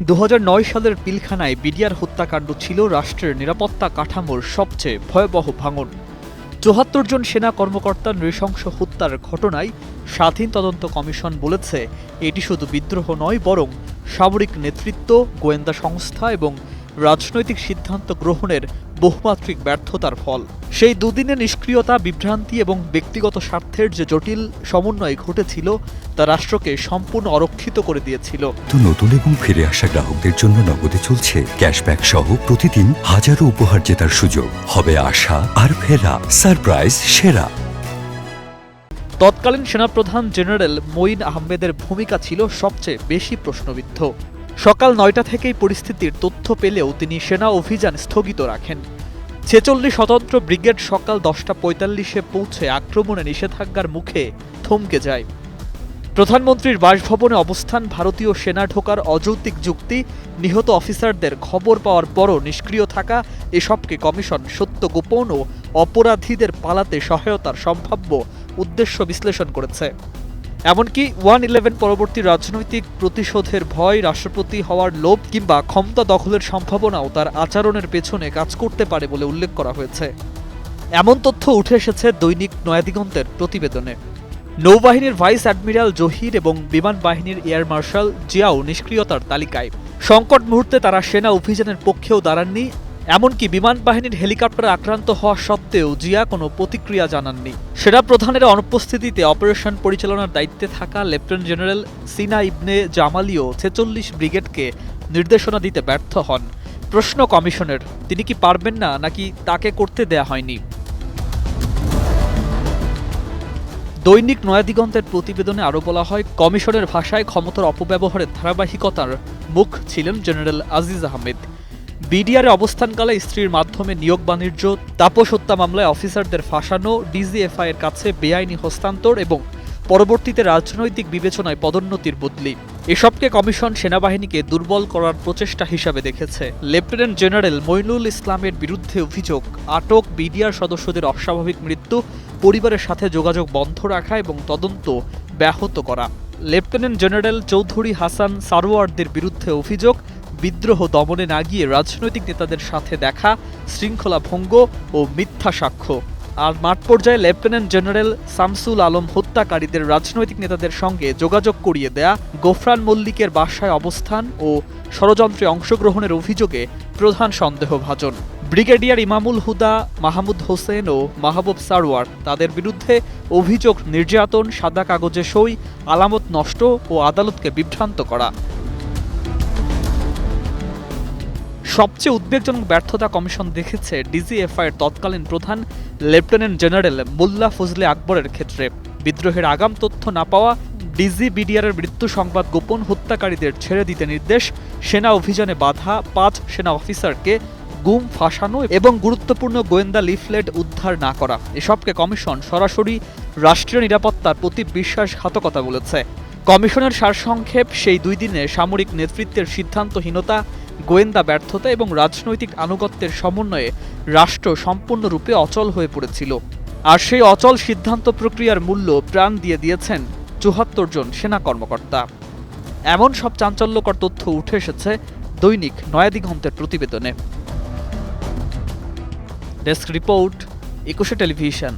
দু হাজার নয় সালের পিলখানায় বিডিআর হত্যাকাণ্ড ছিল রাষ্ট্রের নিরাপত্তা কাঠামোর সবচেয়ে ভয়াবহ ভাঙন। চুহাত্তর জন সেনা কর্মকর্তার নৃশংস হত্যার ঘটনায় স্বাধীন তদন্ত কমিশন বলেছে, এটি শুধু বিদ্রোহ নয়, বরং সামরিক নেতৃত্ব, গোয়েন্দা সংস্থা এবং রাজনৈতিক সিদ্ধান্ত গ্রহণের বহুমাত্রিক ব্যর্থতার ফল। সেই দুদিনে নিষ্ক্রিয়তা বিভ্রান্তি এবং ব্যক্তিগত স্বার্থের যে জটিল সমন্বয় ঘটেছিল তা রাষ্ট্রকে সম্পূর্ণ অরক্ষিত করে দিয়েছিল। নতুন এবং ফিরে আসা গ্রাহকদের জন্য নগদে চলছে ক্যাশব্যাক সহ প্রতিদিন হাজারো উপহার জেতার সুযোগ। হবে আশা আর ফেরা সারপ্রাইজ সেরা। তৎকালীন সেনাপ্রধান জেনারেল মঈন আহমেদের ভূমিকা ছিল সবচেয়ে বেশি প্রশ্নবিদ্ধ। সকাল নয়টা থেকেই পরিস্থিতির তথ্য পেলেও তিনি সেনা অভিযান স্থগিত রাখেন। ছেচল্লিশ স্বতন্ত্র ব্রিগেড সকাল দশটা পঁয়তাল্লিশে পৌঁছে আক্রমণে নিষেধাজ্ঞার মুখে থমকে যায়। প্রধানমন্ত্রীর বাসভবনে অবস্থান ভারতীয় সেনা ঢোকার অযৌক্তিক যুক্তি, নিহত অফিসারদের খবর পাওয়ার পরও নিষ্ক্রিয় থাকা, এসবকে কমিশন সত্য গোপন ও অপরাধীদের পালাতে সহায়তার সম্ভাব্য উদ্দেশ্য বিশ্লেষণ করেছে। এমনকি ওয়ান ইলেভেন পরবর্তী রাজনৈতিক প্রতিশোধের ভয় রাষ্ট্রপতি হওয়ার লোভ কিংবা ক্ষমতা দখলের সম্ভাবনাও তার আচরণের পেছনে কাজ করতে পারে বলে উল্লেখ করা হয়েছে। এমন তথ্য উঠে এসেছে দৈনিক নয়াদিগন্তের প্রতিবেদনে। নৌবাহিনীর ভাইস অ্যাডমিরাল জহির এবং বিমান বাহিনীর এয়ার মার্শাল জিয়াও নিষ্ক্রিয়তার তালিকায়। সংকট মুহূর্তে তারা সেনা অভিযানের পক্ষেও দাঁড়াননি এমনকি বিমান বাহিনীর হেলিকপ্টার আক্রান্ত হওয়া সত্ত্বেও জিয়া কোনো প্রতিক্রিয়া জানাননি। সেনা প্রধানের অনুপস্থিতিতে অপারেশন পরিচালনার দায়িত্বে থাকা লেফটেন্যান্ট জেনারেল সিনা ইবনে জামালিও ছেচল্লিশ ব্রিগেডকে নির্দেশনা দিতে ব্যর্থ হন। প্রশ্ন কমিশনের, তিনি কি পারবেন না নাকি তাকে করতে দেয়া হয়নি? দৈনিক নয়াদিগন্তের প্রতিবেদনে আরও বলা হয়, কমিশনের ভাষায় ক্ষমতার অপব্যবহারের ধারাবাহিকতার মুখ ছিলেন জেনারেল আজিজ আহমেদ। বিডিআরে অবস্থানকালে স্ত্রীর মাধ্যমে নিয়োগ বাণিজ্য, তাপস হত্যা মামলায় অফিসারদের ফাঁসানো ডিজিএফআই এর কাছে বেআইনি হস্তান্তর এবং পরবর্তীতে রাজনৈতিক বিবেচনায় পদোন্নতির বদলি। এসবকে কমিশন সেনাবাহিনীকে দুর্বল করার প্রচেষ্টা হিসাবে দেখেছে। লেফটেন্যান্ট জেনারেল মইনুল ইসলামের বিরুদ্ধে অভিযোগ, আটক বিডিআর সদস্যদের অস্বাভাবিক মৃত্যু, পরিবারের সাথে যোগাযোগ বন্ধ রাখা এবং তদন্ত ব্যাহত করা। লেফটেন্যান্ট জেনারেল চৌধুরী হাসান সারোয়ারদের বিরুদ্ধে অভিযোগ বিদ্রোহ দমনে না গিয়ে রাজনৈতিক নেতাদের সাথে দেখা, শৃঙ্খলা ভঙ্গ ও মিথ্যা সাক্ষ্য। আর মাঠ পর্যায়ে লেফটেন্যান্ট জেনারেল শামসুল আলম হত্যাকারীদের রাজনৈতিক নেতাদের সঙ্গে যোগাযোগ করিয়ে দেয়া, গোফরান মল্লিকের বাসায় অবস্থান ও ষড়যন্ত্রে অংশগ্রহণের অভিযোগে প্রধান সন্দেহভাজন। ব্রিগেডিয়ার ইমামুল হুদা, মাহমুদ হোসেন ও মাহবুব সারওয়ার তাদের বিরুদ্ধে অভিযোগ, নির্যাতন, সাদা কাগজে সই, আলামত নষ্ট ও আদালতকে বিভ্রান্ত করা। সবচেয়ে উদ্বেগজনক ব্যর্থতা কমিশন দেখেছে ডিজিএফআই এর তৎকালীন প্রধান লেফটেন্যান্ট জেনারেল মোল্লা ফজলে আকবরের ক্ষেত্রে। বিদ্রোহের আগাম তথ্য না পাওয়া ডিজি বিডিআরের মৃত্যু সংবাদ গোপন হত্যাকারীদের ছেড়ে দিতে নির্দেশ, সেনা অভিযানে বাধা, পাঁচ সেনা অফিসারকে গুম, ফাঁসানো এবং গুরুত্বপূর্ণ গোয়েন্দা লিফলেট উদ্ধার না করা। এসবকে কমিশন সরাসরি রাষ্ট্রীয় নিরাপত্তার প্রতি বিশ্বাসঘাতকতা বলেছে। কমিশনের সারসংক্ষেপ, সেই দুই দিনে সামরিক নেতৃত্বের সিদ্ধান্তহীনতা গোয়েন্দা ব্যর্থতা এবং রাজনৈতিক আনুগত্যের সমন্বয়ে রাষ্ট্র সম্পূর্ণরূপে অচল হয়ে পড়েছিল। আর সেই অচল সিদ্ধান্ত প্রক্রিয়ার মূল্য প্রাণ দিয়ে দিয়েছেন চুহাত্তর জন সেনা কর্মকর্তা। এমন সব চাঞ্চল্যকর তথ্য উঠে এসেছে দৈনিক নয়াদিগন্তের প্রতিবেদনে। Desk report, Ekushey television.